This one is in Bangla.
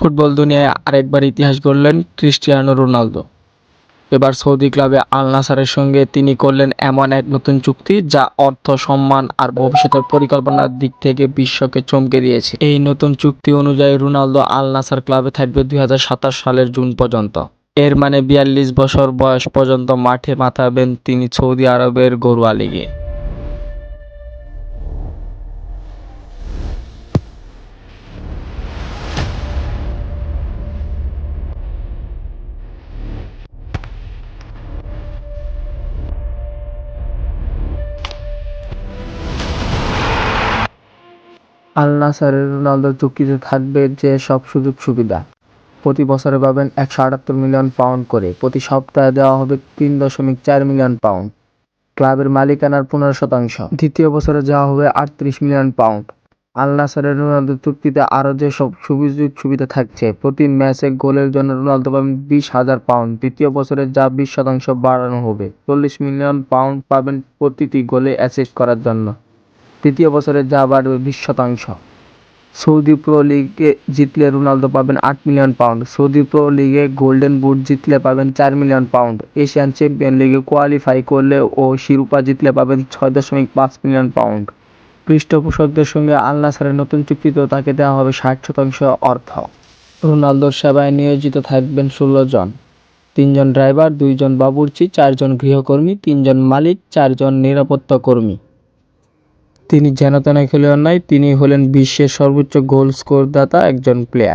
ফুটবল দুনিয়ায় আরেকবার ইতিহাস গড়লেন ক্রিস্টিয়ানো রোনালদো। এবার সৌদি ক্লাবে আল নাসারের সঙ্গে তিনি করলেন এমন এক নতুন চুক্তি যা অর্থ, সম্মান আর ভবিষ্যতের পরিকল্পনার দিক থেকে বিশ্বকে চমকে দিয়েছে। এই নতুন চুক্তি অনুযায়ী রোনালদো আল নাসার ক্লাবে থাকবে দুই হাজার সাতাশ সালের জুন পর্যন্ত। এর মানে বিয়াল্লিশ বছর বয়স পর্যন্ত মাঠে মাথাবেন তিনি সৌদি আরবের গরুয়া লিগে। আল নাসারের রোনালদোর চুক্তিতে থাকবে যে সব সুযোগ সুবিধা। প্রতি বছরে পাবেন একশো আটাত্তর মিলিয়ন পাউন্ড করে। প্রতি সপ্তাহে দেওয়া হবে তিন দশমিক চার মিলিয়ন পাউন্ড। ক্লাবের মালিকানার পনেরো শতাংশ। দ্বিতীয় বছরে যাওয়া হবে আটত্রিশ মিলিয়ন পাউন্ড। আল নাসারের রোনালদো চুক্তিতে আরও যে সব সুযোগ সুবিধা থাকছে, প্রতি ম্যাচে গোলের জন্য রোনালদো পাবেন বিশ হাজার পাউন্ড। দ্বিতীয় বছরে যা বিশ শতাংশ বাড়ানো হবে, চল্লিশ মিলিয়ন পাউন্ড পাবেন প্রতিটি গোলে অ্যাসিস্ট করার জন্য। তৃতীয় বছরে যা বাড়বে বিশ শতাংশ। সৌদি প্রো লিগে জিতলে রোনালদো পাবেন আট মিলিয়ন পাউন্ড। সৌদি প্রো লিগে গোল্ডেন বুট জিতলে পাবেন চার মিলিয়ন পাউন্ড। এশিয়ান চ্যাম্পিয়ন লিগে কোয়ালিফাই করলে ও শিরোপা জিতলে পাবেন ছয় দশমিক পাঁচ মিলিয়ন পাউন্ড। পৃষ্ঠপোষকদের সঙ্গে আল নতুন চুক্তিতেও তাকে দেওয়া হবে ষাট শতাংশ অর্থ। রোনালদোর সেবায় নিয়োজিত থাকবেন ষোলো জন। তিনজন ড্রাইভার, দুইজন বাবুর্চি, চারজন গৃহকর্মী, তিনজন মালিক, চারজন নিরাপত্তা কর্মী। তিনি যেন তেন খেলোয়াড় নয় তিনি হলেন বিশ্বের সর্বোচ্চ গোল স্কোরদাতা একজন প্লেয়ার